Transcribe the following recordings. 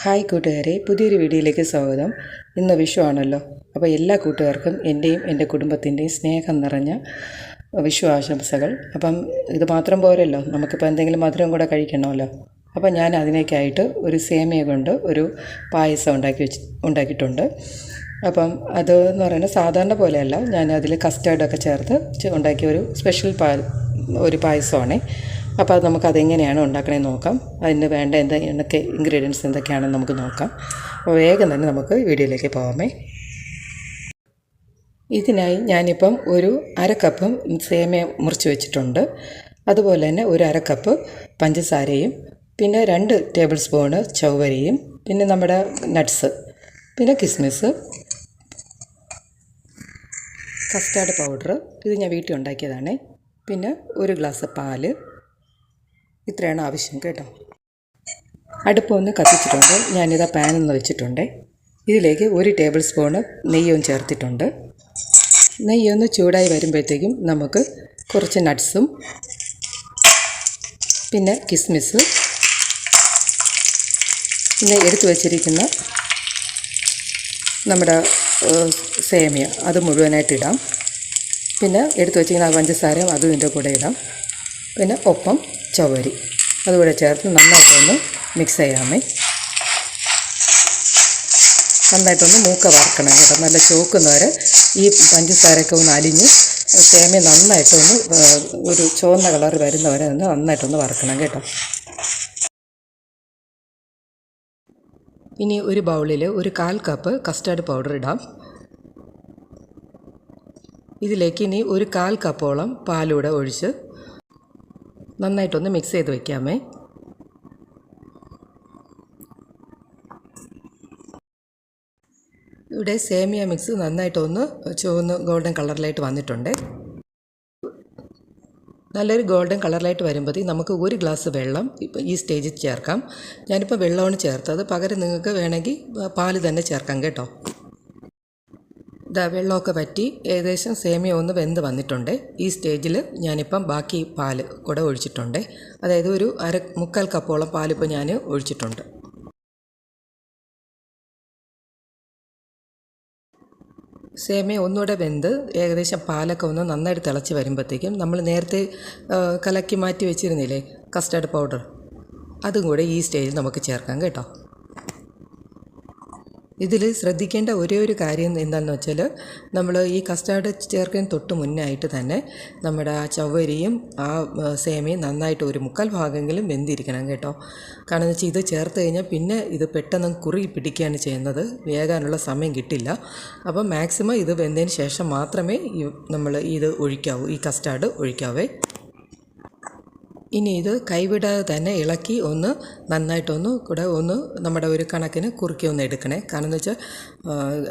Hi കൂട്ടുകാരെ പുതിയൊരു വീഡിയോയിലേക്ക് സ്വാഗതം. ഇന്ന് വിഷു ആണല്ലോ അപ്പോൾ എല്ലാ കൂട്ടുകാർക്കും എന്റെയും എന്റെ കുടുംബത്തിന്റെയും സ്നേഹം നിറഞ്ഞ വിഷു ആശംസകൾ. അപ്പം ഇത് മാത്രം പോരല്ലോ. നമുക്കിപ്പോൾ എന്തെങ്കിലും മധുരം കൂടെ കഴിക്കണമല്ലോ. അപ്പോൾ ഞാൻ അതിനേക്കായിട്ട് ഒരു സേമിയ കൊണ്ട് ഒരു പായസം ഉണ്ടാക്കി വെച്ച് ഉണ്ടാക്കിയിട്ടുണ്ട്. അപ്പം അത് എന്ന് പറയുന്നത് സാധാരണ പോലെയല്ല. ഞാൻ അതിൽ കസ്റ്റേർഡൊക്കെ ചേർത്ത് ഉണ്ടാക്കിയ ഒരു സ്പെഷ്യൽ പാ ഒരു പായസമാണേ. അപ്പോൾ അത് നമുക്ക് അതെങ്ങനെയാണ് ഉണ്ടാക്കണേ നോക്കാം. അതിന് വേണ്ട എന്താ എന്തൊക്കെ ഇൻഗ്രീഡിയൻസ് എന്തൊക്കെയാണെന്ന് നമുക്ക് നോക്കാം. അപ്പോൾ വേഗം തന്നെ നമുക്ക് വീഡിയോയിലേക്ക് പോകാമേ ഇതിനായി ഞാനിപ്പം ഒരു അര കപ്പ് സേമിയ മുറിച്ച് വെച്ചിട്ടുണ്ട്. അതുപോലെ തന്നെ ഒരു അര കപ്പ് പഞ്ചസാരയും പിന്നെ രണ്ട് ടേബിൾ സ്പൂണ് ചൗവരിയും പിന്നെ നമ്മുടെ നട്ട്സ് പിന്നെ കിസ്മിസ് കസ്റ്റാർഡ് പൗഡർ ഇത് ഞാൻ വീട്ടിൽ ഉണ്ടാക്കിയതാണ്. പിന്നെ ഒരു ഗ്ലാസ് പാൽ ഇത്രയാണ് ആവശ്യം കേട്ടോ. അടുപ്പൊന്ന് കത്തിച്ചിട്ടുണ്ട്. ഞാനിതാ പാനൊന്ന് വെച്ചിട്ടുണ്ട്. ഇതിലേക്ക് ഒരു ടേബിൾ സ്പൂണ് നെയ്യും ചേർത്തിട്ടുണ്ട്. നെയ്യൊന്ന് ചൂടായി വരുമ്പോഴത്തേക്കും നമുക്ക് കുറച്ച് നട്ട്സും പിന്നെ കിസ്മിസ് പിന്നെ എടുത്തു വച്ചിരിക്കുന്ന നമ്മുടെ സേമിയ. അത് മുഴുവനായിട്ട് ഇടാം. പിന്നെ എടുത്തു വച്ചിരിക്കുന്ന പഞ്ചസാര അതും ഇതിന്റെ കൂടെ ഇടാം. പിന്നെ ഒപ്പം ചവരി അതുകൂടെ ചേർത്ത് നന്നായിട്ടൊന്ന് മിക്സ് ചെയ്യാമേ. നന്നായിട്ടൊന്ന് മൂക്ക വറക്കണം കേട്ടോ. നല്ല ചോക്കുന്ന വരെ ഈ പഞ്ചസാരയൊക്കെ ഒന്ന് അലിഞ്ഞ് സേമിയ നന്നായിട്ടൊന്ന് ഒരു ചുവന്ന കളർ വരുന്നവരെ ഒന്ന് നന്നായിട്ടൊന്ന് വറക്കണം കേട്ടോ. ഇനി ഒരു ബൗളിൽ ഒരു കാൽ കപ്പ് കസ്റ്റാർഡ് പൗഡർ ഇടാം. ഇതിലേക്ക് ഇനി ഒരു കാൽ കപ്പോളം പാലൂടെ ഒഴിച്ച് നന്നായിട്ടൊന്ന് മിക്സ് ചെയ്ത് വയ്ക്കാമേ ഇവിടെ സേമിയ മിക്സ് നന്നായിട്ടൊന്ന് ചുവന്ന് ഗോൾഡൻ കളറിലായിട്ട് വന്നിട്ടുണ്ട്. നല്ലൊരു ഗോൾഡൻ കളറിലായിട്ട് വരുമ്പോഴത്തേക്ക് നമുക്ക് ഒരു ഗ്ലാസ് വെള്ളം ഇപ്പം ഈ സ്റ്റേജിൽ ചേർക്കാം. ഞാനിപ്പോൾ വെള്ളമാണ് ചേർത്തത്. പകരം നിങ്ങൾക്ക് വേണമെങ്കിൽ പാൽ തന്നെ ചേർക്കാം കേട്ടോ. ഇതാ വെള്ളമൊക്കെ പറ്റി ഏകദേശം സേമിയ ഒന്ന് വെന്ത് വന്നിട്ടുണ്ട്. ഈ സ്റ്റേജിൽ ഞാനിപ്പം ബാക്കി പാൽ കൂടെ ഒഴിച്ചിട്ടുണ്ട്. അതായത് ഒരു അര മുക്കാൽ കപ്പോളം പാലിപ്പോൾ ഞാൻ ഒഴിച്ചിട്ടുണ്ട്. സേമിയ ഒന്നുകൂടെ വെന്ത് ഏകദേശം പാലൊക്കെ ഒന്ന് നന്നായിട്ട് തിളച്ച് വരുമ്പോഴത്തേക്കും നമ്മൾ നേരത്തെ കലക്കി മാറ്റി വെച്ചിരുന്നില്ലേ കസ്റ്റാർഡ് പൗഡർ അതും കൂടെ ഈ സ്റ്റേജിൽ നമുക്ക് ചേർക്കാം കേട്ടോ. ഇതിൽ ശ്രദ്ധിക്കേണ്ട ഒരേ ഒരു കാര്യം എന്താണെന്ന് വെച്ചാൽ നമ്മൾ ഈ കസ്റ്റാർഡ് ചേർക്കാൻ തൊട്ട് മുന്നായിട്ട് തന്നെ നമ്മുടെ ആ ചവ്വരിയും ആ സേമയും നന്നായിട്ട് ഒരു മുക്കാൽ ഭാഗമെങ്കിലും വെന്തിരിക്കണം കേട്ടോ. കാരണം വെച്ചാൽ ഇത് ചേർത്ത് കഴിഞ്ഞാൽ പിന്നെ ഇത് പെട്ടെന്ന് കുറി പിടിക്കുകയാണ് ചെയ്യുന്നത്. വേകാനുള്ള സമയം കിട്ടില്ല. അപ്പം മാക്സിമം ഇത് വെന്തതിന് ശേഷം മാത്രമേ നമ്മൾ ഇത് ഒഴിക്കാവൂ. ഈ കസ്റ്റാർഡ് ഒഴിക്കാവേ. ഇനി ഇത് കൈവിടാതെ തന്നെ ഇളക്കി ഒന്ന് നന്നായിട്ടൊന്ന് കൂടെ ഒന്ന് നമ്മുടെ ഒരു കണക്കിന് കുറുക്കി ഒന്ന് എടുക്കണേ. കാരണം എന്ന് വെച്ചാൽ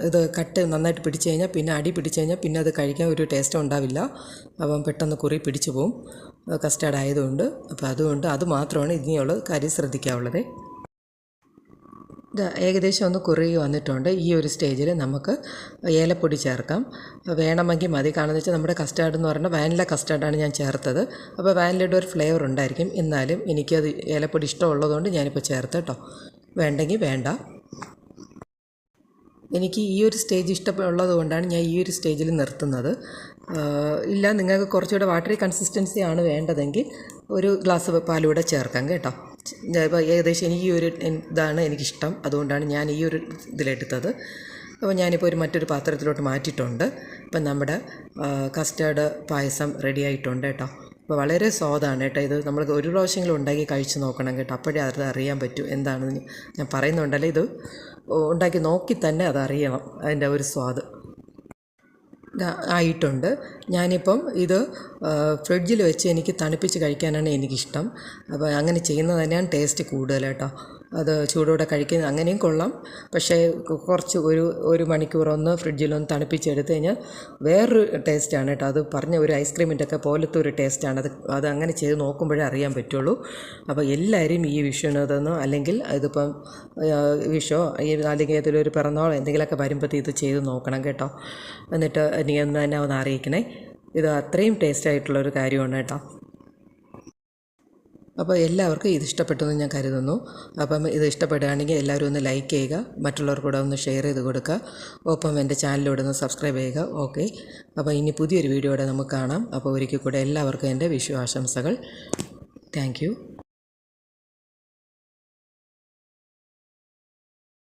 ഇത് കട്ട് നന്നായിട്ട് പിടിച്ചു കഴിഞ്ഞാൽ പിന്നെ അടി പിടിച്ചു കഴിഞ്ഞാൽ പിന്നെ അത് കഴിക്കാൻ ഒരു ടേസ്റ്റ് ഉണ്ടാവില്ല. അപ്പം പെട്ടെന്ന് കുറി പിടിച്ചു പോവും. കസ്റ്റാർഡ് ആയതുകൊണ്ട് അപ്പോൾ അതുകൊണ്ട് അത് മാത്രമാണ് ഇനിയുള്ള കാര്യം ശ്രദ്ധിക്കാവുള്ളത്. ഇത് ഏകദേശം ഒന്ന് കുറുകി വന്നിട്ടുണ്ട്. ഈ ഒരു സ്റ്റേജിൽ നമുക്ക് ഏലപ്പൊടി ചേർക്കാം. വേണമെങ്കിൽ മതി. കാരണം വെച്ചാൽ നമ്മുടെ കസ്റ്റാർഡ് എന്ന് പറഞ്ഞാൽ വാനില കസ്റ്റാർഡാണ് ഞാൻ ചേർത്തത്. അപ്പോൾ വാനിലയുടെ ഒരു ഫ്ലേവർ ഉണ്ടായിരിക്കും. എന്നാലും എനിക്കത് ഏലപ്പൊടി ഇഷ്ടമുള്ളതുകൊണ്ട് ഞാനിപ്പോൾ ചേർത്ത് കേട്ടോ. വേണ്ടെങ്കിൽ വേണ്ട. എനിക്ക് ഈ ഒരു സ്റ്റേജ് ഇഷ്ടമുള്ളത് ഞാൻ ഈ ഒരു സ്റ്റേജിൽ നിർത്തുന്നത്. ഇല്ല നിങ്ങൾക്ക് കുറച്ചുകൂടെ വാട്ടറി കൺസിസ്റ്റൻസി ആണ് വേണ്ടതെങ്കിൽ ഒരു ഗ്ലാസ് പാലൂടെ ചേർക്കാം കേട്ടോ. ഇപ്പോൾ ഏകദേശം എനിക്ക് ഈ ഒരു ഇതാണ് എനിക്കിഷ്ടം. അതുകൊണ്ടാണ് ഞാൻ ഈ ഒരു ഇതിലെടുത്തത്. അപ്പോൾ ഞാനിപ്പോൾ ഒരു മറ്റൊരു പാത്രത്തിലോട്ട് മാറ്റിയിട്ടുണ്ട്. ഇപ്പം നമ്മുടെ കസ്റ്റേർഡ് പായസം റെഡി ആയിട്ടുണ്ട് കേട്ടോ. അപ്പോൾ വളരെ സ്വാദാണ് കേട്ടോ ഇത്. നമ്മൾ ഒരു പ്രാവശ്യമെങ്കിലും ഉണ്ടാക്കി കഴിച്ച് നോക്കണം കേട്ടോ. അപ്പോഴേ അത് അറിയാൻ പറ്റൂ എന്താണെന്ന് ഞാൻ പറയുന്നുണ്ടല്ലോ ഇത്. ഉണ്ടാക്കി നോക്കി തന്നെ അതറിയണം അതിന്റെ ഒരു സ്വാദ്. ആയിട്ടുണ്ട്. ഞാനിപ്പം ഇത് ഫ്രിഡ്ജിൽ വെച്ച് എനിക്ക് തണുപ്പിച്ച് കഴിക്കാനാണ് എനിക്കിഷ്ടം. അപ്പോൾ അങ്ങനെ ചെയ്യുന്നത് തന്നെയാണ് ടേസ്റ്റ് കൂടുതൽ അത് ചൂടോടെ കഴിക്കുന്നത് അങ്ങനെയും കൊള്ളാം. പക്ഷേ കുറച്ച് ഒരു ഒരു മണിക്കൂറൊന്ന് ഫ്രിഡ്ജിലൊന്ന് തണുപ്പിച്ചെടുത്ത് കഴിഞ്ഞാൽ വേറൊരു ടേസ്റ്റാണ് കേട്ടോ. അത് പറഞ്ഞ ഒരു ഐസ്ക്രീമിന്റെ ഒക്കെ പോലത്തെ ഒരു ടേസ്റ്റാണ്. അത് അത് അങ്ങനെ ചെയ്ത് നോക്കുമ്പോഴേ അറിയാൻ പറ്റുള്ളൂ. അപ്പോൾ എല്ലാവരും ഈ വിഷുവിനതൊന്ന് അല്ലെങ്കിൽ ഇതിപ്പം വിഷോ അല്ലെങ്കിൽ ഏതെങ്കിലും ഒരു പിറന്നാളോ എന്തെങ്കിലുമൊക്കെ വരുമ്പോഴത്തേ ഇത് ചെയ്ത് നോക്കണം കേട്ടോ. എന്നിട്ട് നീ ഒന്ന് തന്നെ ഒന്ന് അറിയിക്കണേ. ഇത് അത്രയും ടേസ്റ്റ് ആയിട്ടുള്ളൊരു കാര്യമാണ് കേട്ടോ. അപ്പോൾ എല്ലാവർക്കും ഇത് ഇഷ്ടപ്പെട്ടു എന്ന് ഞാൻ കരുതുന്നു. അപ്പം ഇത് ഇഷ്ടപ്പെടുകയാണെങ്കിൽ എല്ലാവരും ഒന്ന് ലൈക്ക് ചെയ്യുക മറ്റുള്ളവർക്കൂടെ ഒന്ന് ഷെയർ ചെയ്ത് കൊടുക്കുക. ഒപ്പം എന്റെ ചാനലിലൂടെ ഒന്ന് സബ്സ്ക്രൈബ് ചെയ്യുക. ഓക്കെ അപ്പോൾ ഇനി പുതിയൊരു വീഡിയോയുടെ നമുക്ക് കാണാം. അപ്പോൾ ഒരിക്കൽ കൂടെ എല്ലാവർക്കും എന്റെ വിഷു ആശംസകൾ. താങ്ക്